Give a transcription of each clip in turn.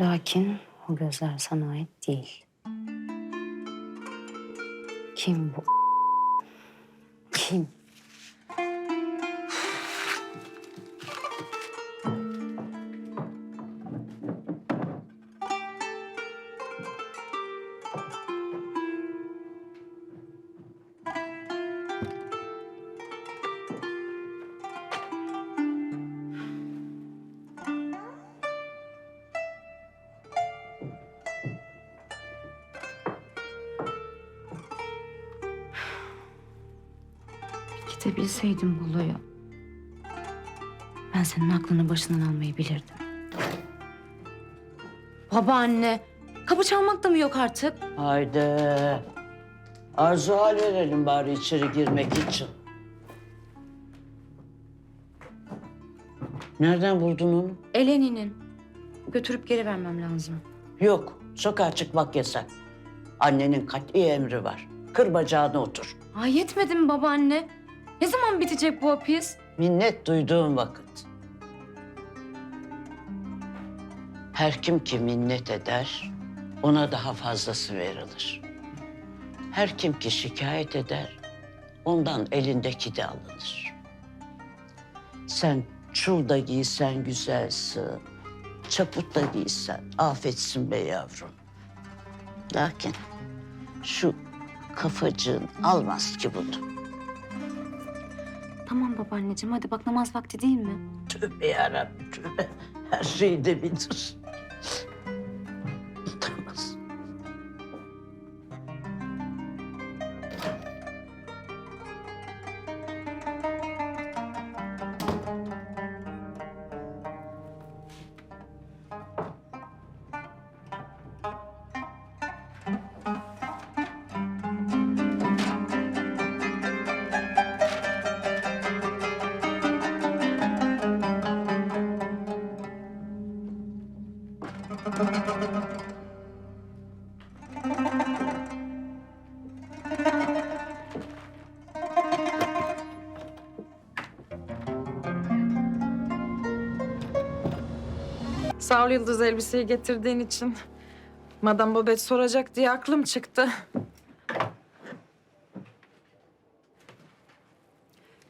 Lakin o gözler sana ait değil. Kim bu? Kim? Gidebilseydim Bolu'ya. Ben senin aklını başından almayı bilirdim. Babaanne, kapı çalmak da mı yok artık? Haydi. Arzu hal verelim bari içeri girmek için. Nereden buldun onu? Eleni'nin. Götürüp geri vermem lazım. Yok, sokağa çıkmak yasak. Annenin kat'i emri var. Kır bacağına otur. Ay yetmedi mi babaanne? Ne zaman bitecek bu hapis? Minnet duyduğun vakit. Her kim ki minnet eder, ona daha fazlası verilir. Her kim ki şikayet eder, ondan elindeki de alınır. Sen çul da giysen güzelsin, çaput da giysen afetsin be yavrum. Lakin şu kafacığın almaz ki bunu. Tamam babaanneciğim hadi bak namaz vakti değil mi? Tövbe yarabbim tövbe. Her şeyi de bilir. Sağ ol Yıldız elbiseyi getirdiğin için. Madame Babet soracak diye aklım çıktı.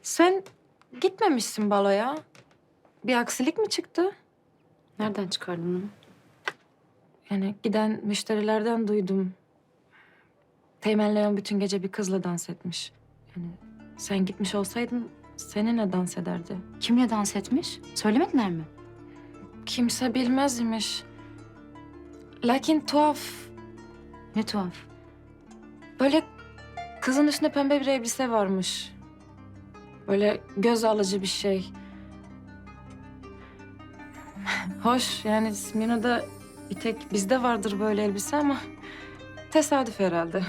Sen gitmemişsin baloya. Bir aksilik mi çıktı? Nereden çıkardın onu? Yani giden müşterilerden duydum. Teğmen Leon bütün gece bir kızla dans etmiş. Yani sen gitmiş olsaydın seninle dans ederdi. Kimle dans etmiş? Söylemediler mi? Kimse bilmez imiş. Lakin tuhaf. Ne tuhaf. Böyle kızın üstünde pembe bir elbise varmış. Böyle göz alıcı bir şey. Hoş yani Smino'da bir tek bizde vardır böyle elbise ama tesadüf herhalde.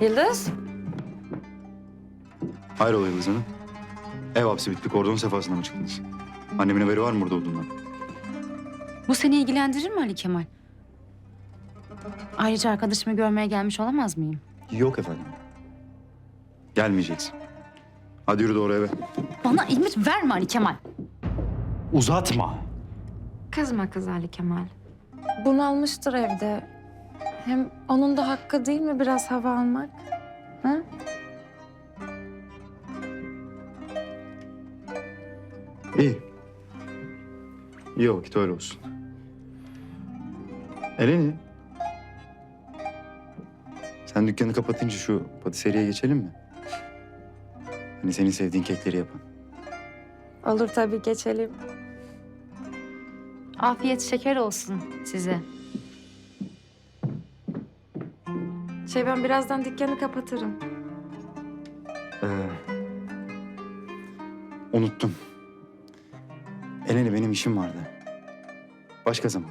Yıldız, Hayrola Yıldız Hanım? Ev hapsi bitti, kordon sefasına mı çıktınız? Annemin haberi var mı burada olduğundan? Bu seni ilgilendirir mi Ali Kemal? Ayrıca arkadaşımı görmeye gelmiş olamaz mıyım? Yok efendim. Gelmeyeceksin. Hadi yürü doğru eve. Bana imit verme Ali Kemal. Uzatma. kızma kız Ali Kemal. Bunu almıştır evde. Hem onun da hakkı değil mi biraz hava almak? Ha? İyi. İyi vakit öyle olsun. Eleni. Sen dükkanı kapatınca şu patiseriye geçelim mi? Hani senin sevdiğin kekleri yapan. Olur tabii geçelim. Afiyet şeker olsun size. Şey ben birazdan dükkanı kapatırım. Ee, unuttum. Eleni benim işim vardı. Başka zaman.